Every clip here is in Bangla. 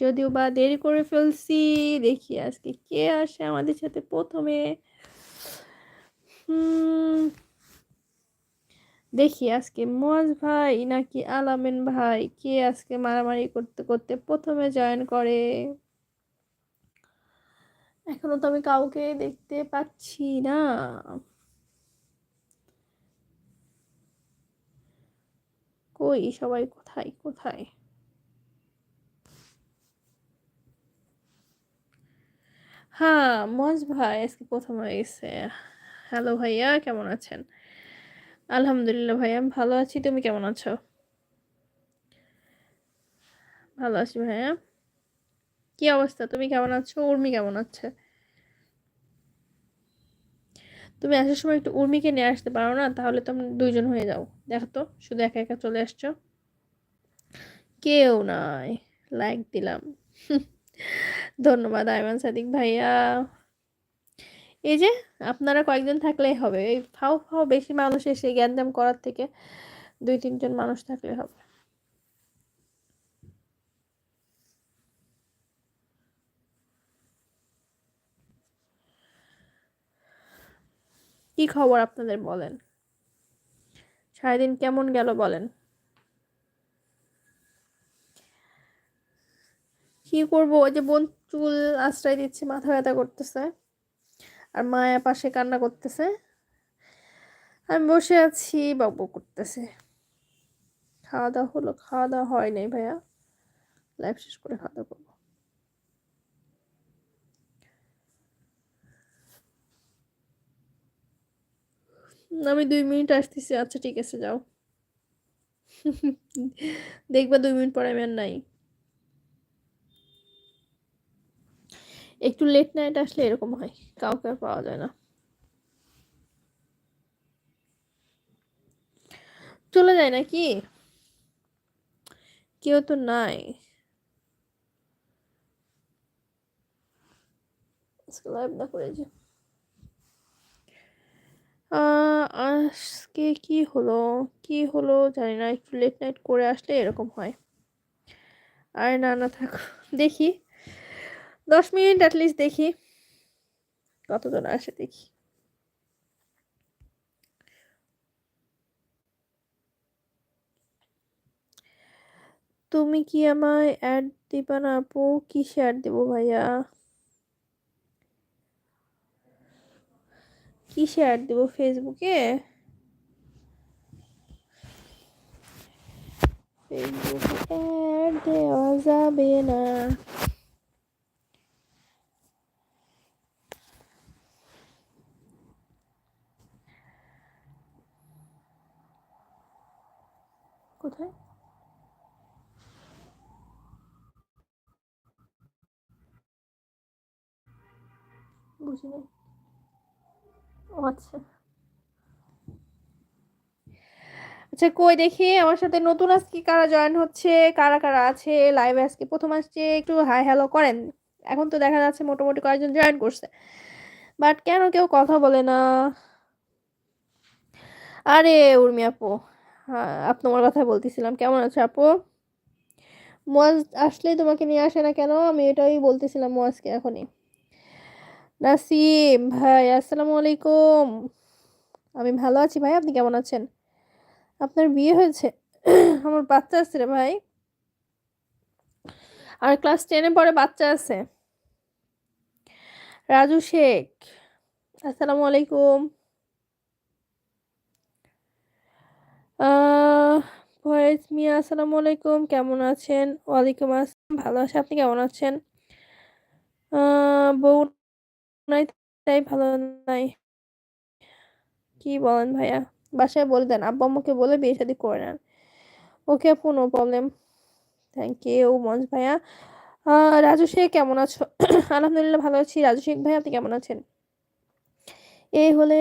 যদিও বা দেরি করে ফেলছি, দেখি আজকে কে আসে আমাদের সাথে প্রথমে। দেখি আজকে মোয়াজ ভাই নাকি আলামিন ভাই? কে আজকে মারামারি করতে করতে প্রথমে জয়েন করে? এখনও তো আমি কাউকে দেখতে পাচ্ছি না। কই সবাই? কোথায়? কোথায়? হ্যাঁ মজ ভাই, আজকে প্রথম হয়ে গেছে হ্যালো ভাইয়া, কেমন আছেন? আলহামদুলিল্লাহ ভাইয়া, আমি ভালো আছি। তুমি কেমন আছো? ভালো আছি ভাইয়া। কি অবস্থা? তুমি কেমন আছো? উর্মি কেমন আছে? তুমি আসার সময় একটু উর্মিকে নিয়ে আসতে পারো না, তাহলে তো দুইজন হয়ে যাও দেখো তো, শুধু একা একা চলে আসছো। কেউ নাই। লাইক দিলাম। ধন্যবাদ আয়মান সাদিক ভাইয়া। এই যে আপনারা কয়েকজন থাকলেই হবে, এই ফাও ফাও বেশি মানুষ এসে জ্ঞানজাম করার থেকে দুই তিনজন মানুষ থাকলে হবে। কি খবর আপনাদের বলেন? সারাদিন কেমন গেল বলেন? কি করব? ওই যে বোন চুল আশ্রয় দিচ্ছে, মাথা ব্যথা করতেছে। আর মায়া পাশে কান্না করতেছে। আমি বসে আছি বাবু করতেছে। খাওয়া দাওয়া হলো, খাওয়া দাওয়া হয় নাই ভাইয়া। লাইফ শেষ করে খাওয়া দাওয়া করব। আমি দুই মিনিট আসতেছি আচ্ছা ঠিক আছে, যাও। দেখবা দুই মিনিট পরে আমি আর নাই। একটু লেট নাইট আসলে এরকম হয়, কাউকে আর পাওয়া যায় না। চলে যায় নাকি? কেউ তো নাই। আজকে কি হলো? কি হলো জানি না, একটু লেট নাইট করে আসলে এরকম হয়। আর না না থাক, দেখি। দশ মিনিট অ্যাটলিস্ট দেখি। কতজন আসে দেখি। তুমি কি আমায় অ্যাড দিবা না আপু? কিসে অ্যাড দেবো ভাইয়া? কিসে অ্যাড দেবো? ফেসবুকে ফেসবুকে অ্যাড দেওয়া যাবে না। কোথায়? বুঝি নাই। ও আচ্ছা। আচ্ছা কই দেখি, আমার সাথে নতুন আজকে কারা জয়েন হচ্ছে, কারা কারা আছে লাইভে আজকে প্রথম আসছে, একটু হাই হ্যালো করেন। এখন তো দেখা যাচ্ছে মোটামুটি কয়েকজন জয়েন করছে। বাট কেন কেউ কথা বলে না? আরে, উর্মি আপু। হ্যাঁ আপনি আমার কথা বলতেছিলাম। কেমন আছো আপু? মোয়াজ আসলেই তোমাকে নিয়ে আসে না কেন? আমি এটাই বলতেছিলাম মোয়াজকে এখনই। নাসিম, ভাই, আসসালামু আলাইকুম। আমি ভালো আছি ভাই, আপনি কেমন আছেন? আপনার বিয়ে হয়েছে? আমার বাচ্চা আছে রে ভাই। আর ক্লাস টেনে পরে বাচ্চা আছে। রাজু শেখ, আসসালামু আলাইকুম। ভয়েস মিয়া, আসসালামু আলাইকুম। কেমন আছেন? ওয়ালাইকুম আসসালাম। ভালো আছে। আপনি কেমন আছেন? বউ নাই তাই ভালো নাই। কি বলেন ভাইয়া? বাসায় বলে দেন। আব্বা আম্মুকে বলে বিয়ে শাদি করে নেন। ওকে আপু নো প্রবলেম থ্যাংক ইউ মঞ্চ ভাইয়া। রাজু শেখ, কেমন আছো? আলহামদুলিল্লাহ ভালো আছি। রাজু শেখ ভাই আপনি কেমন আছেন? এই হলে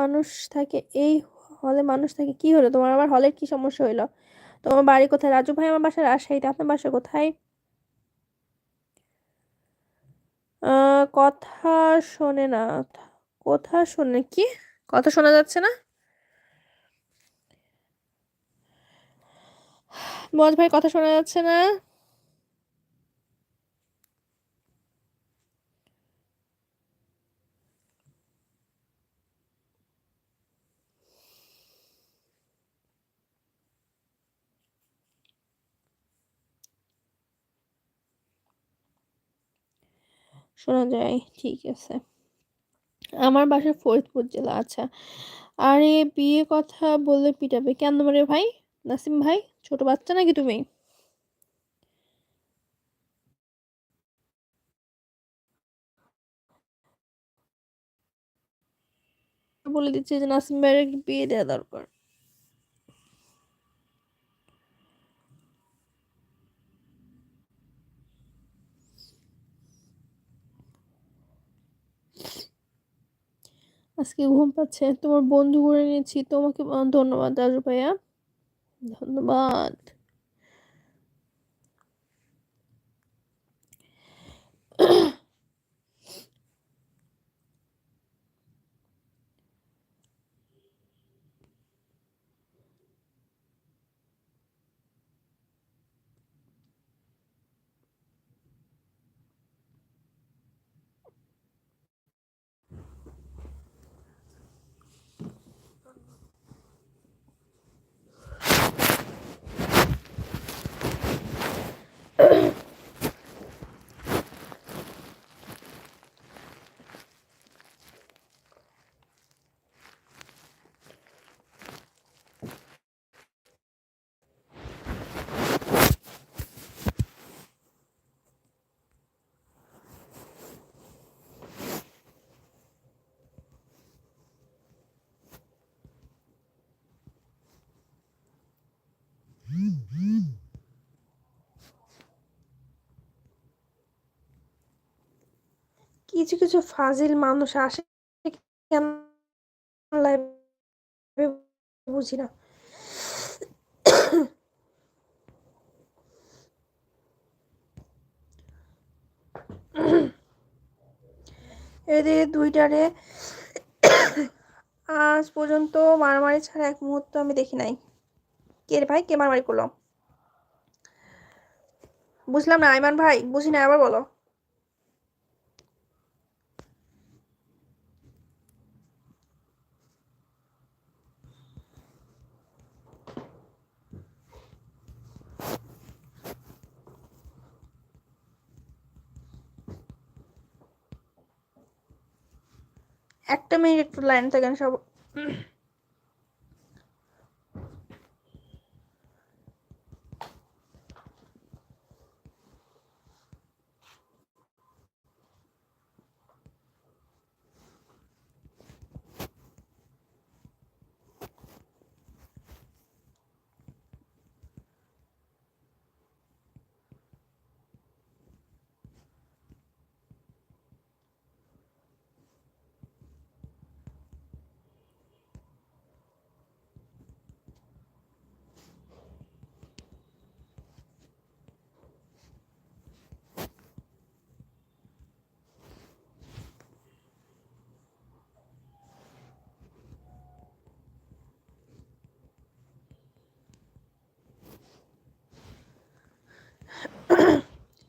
মানুষ থাকে, এই হলে মানুষ থাকে, কি হলো? তোমার আবার হলের কি সমস্যা হইল? তোমার বাড়ি কোথায়? রাজু ভাই আমার বাসা রাজশাহীতে আপনার বাসা কোথায়? কথা শোনে না কথা শোনে কি? কথা শোনা যাচ্ছে না? মজ ভাই, কথা শোনা যাচ্ছে না? শোনা যায়, ঠিক আছে। আমার বাসা ফরিদপুর জেলা আচ্ছা। আরে, বিয়ে কথা বললে পিটাবে কেন রে ভাই? নাসিম ভাই, ছোট বাচ্চা নাকি তুমি? বলে দিচ্ছে যে নাসিম ভাইয়ের বিয়ে দেওয়া দরকার। আজকে ঘুম পাচ্ছে। তোমার বন্ধু করে নিয়েছি। তোমাকে ধন্যবাদ দাদু ভাইয়া। ধন্যবাদ। কিছু কিছু ফাজিল মানুষ আসে বুঝি না। এদের দুইটারে আজ পর্যন্ত মারামারি ছাড়া এক মুহূর্ত আমি দেখি নাই। কে রে ভাই? কে মারামারি করল? বুঝলাম না, আইমান ভাই, বুঝি না, আবার বলো। একটা মিনিট একটু লাইন থাকেন সব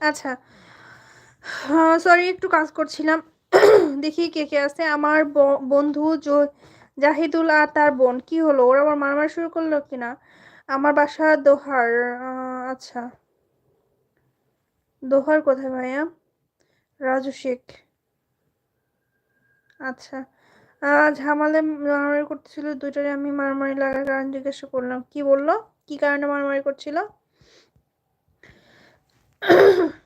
আচ্ছা। সরি একটু কাজ করছিলাম। দেখি কে কে আছে। আমার বন্ধু জাহিদুল আর তার বোন। কি হলো? ওরা আবার মারামারি শুরু করল কিনা? আমার বাসা দোহার। আচ্ছা। দোহার কোথায় ভাইয়া? রাজু শেখ। আচ্ছা। ঝামালে মারামারি করতেছিল। দুইটারে আমি মারামারি লাগার কারণ জিজ্ঞাসা করলাম। কি বলল? কি কারণে মারামারি করছিল?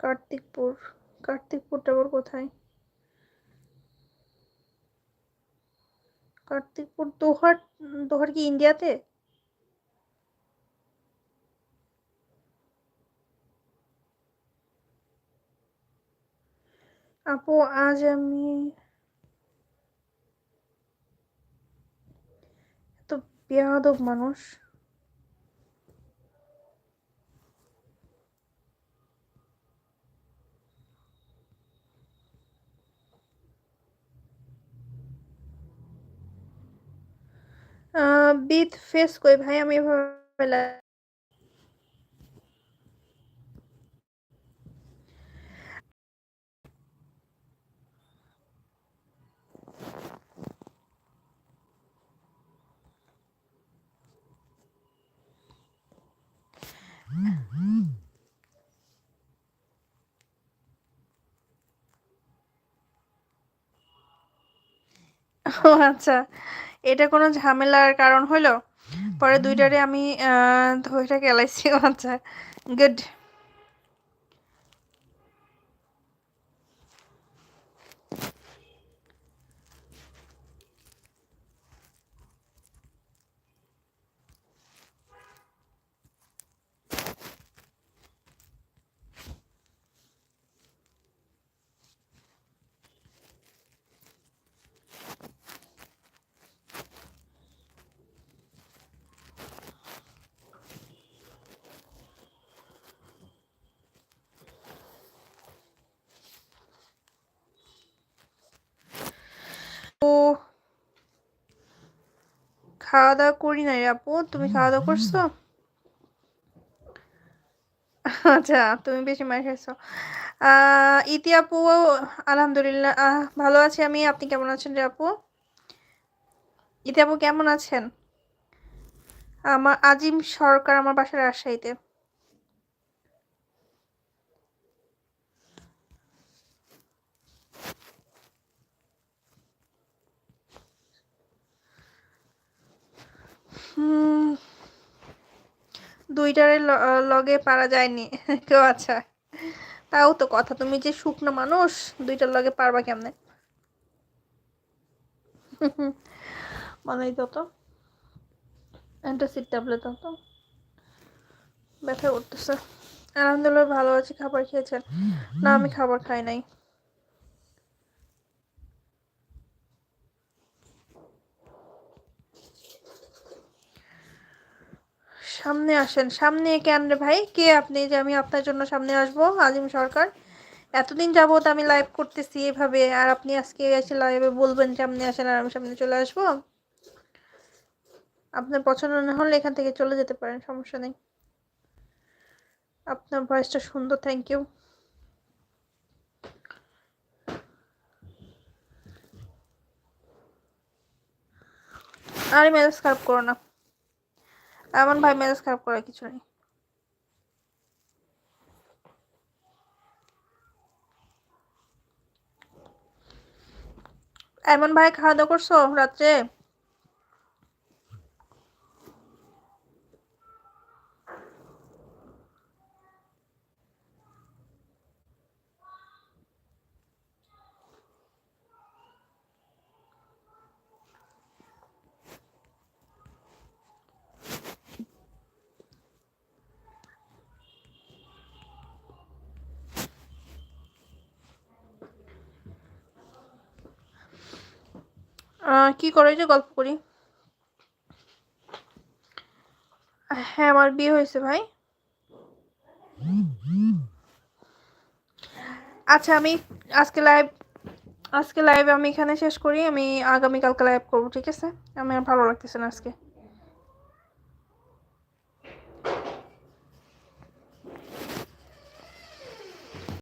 কার্তিকপুর কার্তিকপুরটা আবার কোথায়? কার্তিকপুর দোহার দোহার কি ইন্ডিয়াতে? আপু আজ আমি এত মানুষ। মানুষ বিথ ফেস কই ভাই? আমি এভাবে ও আচ্ছা এটা কোনো ঝামেলার কারণ হইল? পরে দুইটারে আমি ধরে গেলাইছি আচ্ছা গুড ও খাওয়া দাওয়া করি নাই রে আপু তুমি খাওয়া দাওয়া করছ? আচ্ছা তুমি বেশি মার খাইছো। আহ ইতি আপু আলহামদুলিল্লাহ ভালো আছি আমি আপনি কেমন আছেন রে আপু? ইতি আপু কেমন আছেন? আমার আজিম সরকার আমার বাসার রাজশাহীতে। দুইটারে লগে পারা যায়নি। কেউ আচ্ছা। তাও তো কথা, তুমি যে শুকনো মানুষ, দুইটার লগে পারবা কেমনে? মানাই দাও তো। অ্যান্টাসিড ট্যাবলেট দাও তো। ব্যথা করতেছে। আলহামদুলিল্লাহ ভালো আছি, খাবার খেয়েছেন। না, আমি খাবার খাই নাই। সামনে আসেন। সামনে কেন রে ভাই? কে আপনি যে আমি আপনার জন্য সামনে আসব? আজিম সরকার। এতদিন যাবত আমি লাইভ করতেছি এভাবে। আর আপনি আজকে এসে লাইভে বলবেন সামনে আসেন আর আমি সামনে চলে আসব? আপনার পছন্দ না হলে এখান থেকে চলে যেতে পারেন, সমস্যা নেই। আপনার ভয়েসটা সুন্দর থ্যাংক ইউ আরে মেজাজ খারাপ করো না। এমন ভাই মেজাজ খারাপ করার কিছু নেই। এমন ভাই খাওয়া দাওয়া করছ রাত্রে? কি করে যে গল্প করি। হ্যাঁ আমার বিয়ে হয়েছে ভাই। আচ্ছা আমি আজকে লাইভ আজকে লাইভ আমি এখানে শেষ করি। আমি আগামীকালকে লাইভ করব, ঠিক আছে? আমি আর ভালো লাগতেছে না আজকে।